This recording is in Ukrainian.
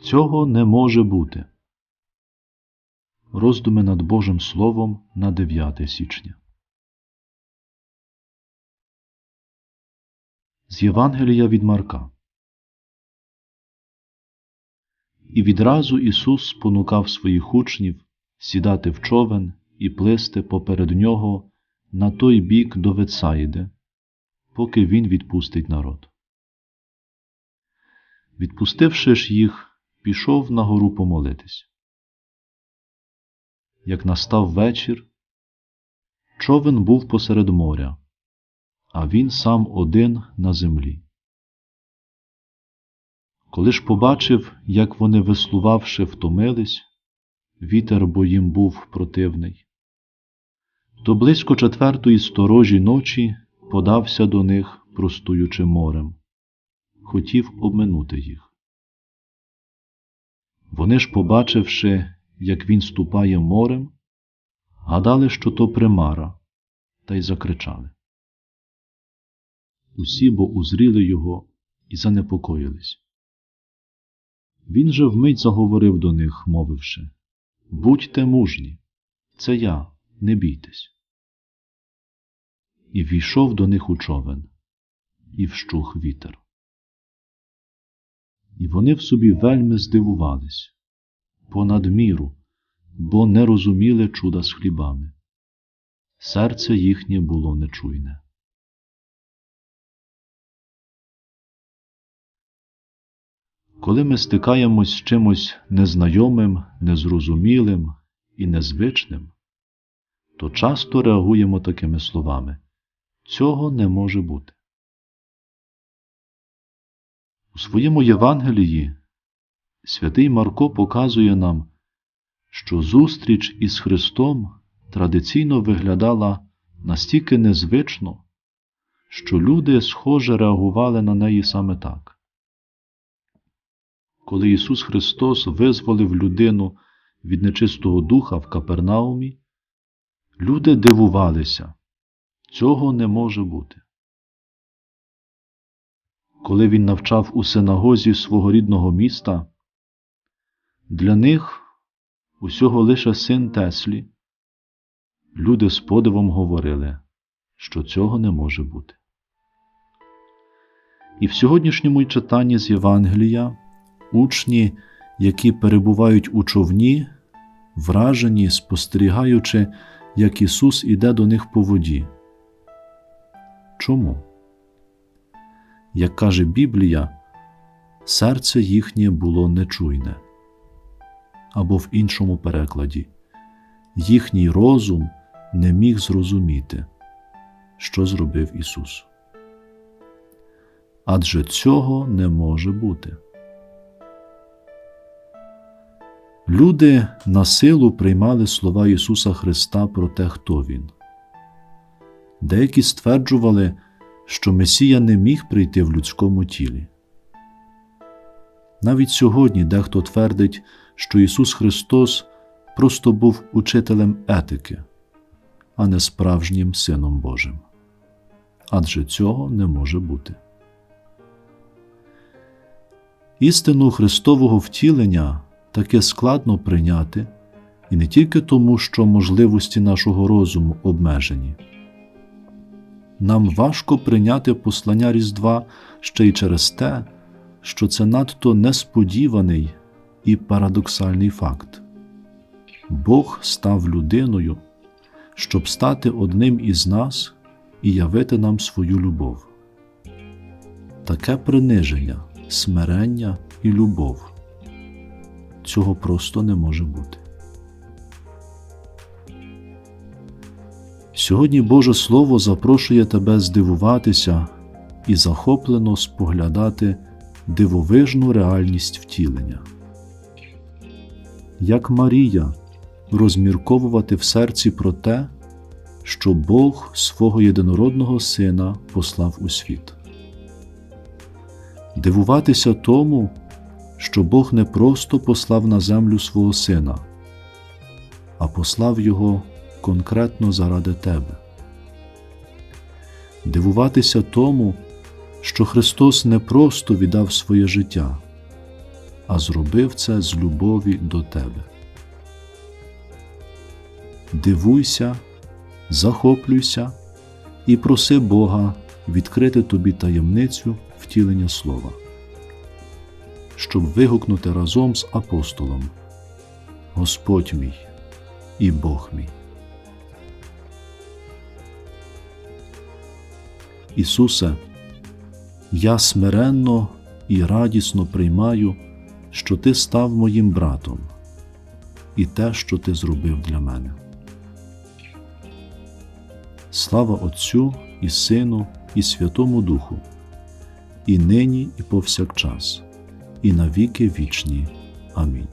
Цього не може бути. Роздуми над Божим Словом на 9 січня. З Євангелія від Марка. І відразу Ісус спонукав своїх учнів сідати в човен і плисти поперед нього на той бік до Ветсаїди, поки він відпустить народ. Відпустивши ж їх, пішов на гору помолитись. Як настав вечір, човен був посеред моря, а він сам один на землі. Коли ж побачив, як вони, веслувавши, втомились, вітер бо їм був противний, то близько четвертої сторожі ночі подався до них, простуючи морем, хотів обминути їх. Вони ж, побачивши, як він ступає морем, гадали, що то примара, та й закричали. Усі бо узріли його і занепокоїлись. Він же вмить заговорив до них, мовивши Будьте мужні, це я, не бійтесь. І війшов до них у човен, і вщух вітер. І вони в собі вельми здивувались, понад міру, бо не розуміли чуда з хлібами. Серце їхнє було нечуйне. Коли ми стикаємось з чимось незнайомим, незрозумілим і незвичним, то часто реагуємо такими словами Цього не може бути. У своєму Євангелії святий Марко показує нам, що зустріч із Христом традиційно виглядала настільки незвично, що люди схоже реагували на неї саме так коли Ісус Христос визволив людину від нечистого духа в Капернаумі, люди дивувалися, цього не може бути. Коли він навчав у синагозі свого рідного міста, для них усього лише син Теслі, люди з подивом говорили, що цього не може бути. І в сьогоднішньому читанні з Євангелія учні, які перебувають у човні, вражені, спостерігаючи, як Ісус іде до них по воді. Чому? Як каже Біблія, серце їхнє було нечуйне. Або в іншому перекладі, їхній розум не міг зрозуміти, що зробив Ісус. Адже цього не може бути. Люди на силу приймали слова Ісуса Христа про те, хто Він. Деякі стверджували, що Месія не міг прийти в людському тілі. Навіть сьогодні дехто твердить, що Ісус Христос просто був учителем етики, а не справжнім Сином Божим. Адже цього не може бути. Істину Христового втілення таке складно прийняти, і не тільки тому, що можливості нашого розуму обмежені. Нам важко прийняти послання Різдва ще й через те, що це надто несподіваний і парадоксальний факт. Бог став людиною, щоб стати одним із нас і явити нам свою любов. Таке приниження, смирення і любов цього просто не може бути. Сьогодні Боже Слово запрошує тебе здивуватися і захоплено споглядати дивовижну реальність втілення. Як Марія розмірковувати в серці про те, що Бог свого єдинородного Сина послав у світ, дивуватися тому, що Бог не просто послав на землю свого Сина, а послав Його конкретно заради тебе. Дивуватися тому, що Христос не просто віддав своє життя, а зробив це з любові до тебе. Дивуйся, захоплюйся і проси Бога відкрити тобі таємницю втілення слова, щоб вигукнути разом з апостолом Господь мій і Бог мій. Ісусе, я смиренно і радісно приймаю, що Ти став моїм братом і те, що Ти зробив для мене. Слава Отцю і Сину, і Святому Духу, і нині, і повсякчас, і на віки вічні. Амінь.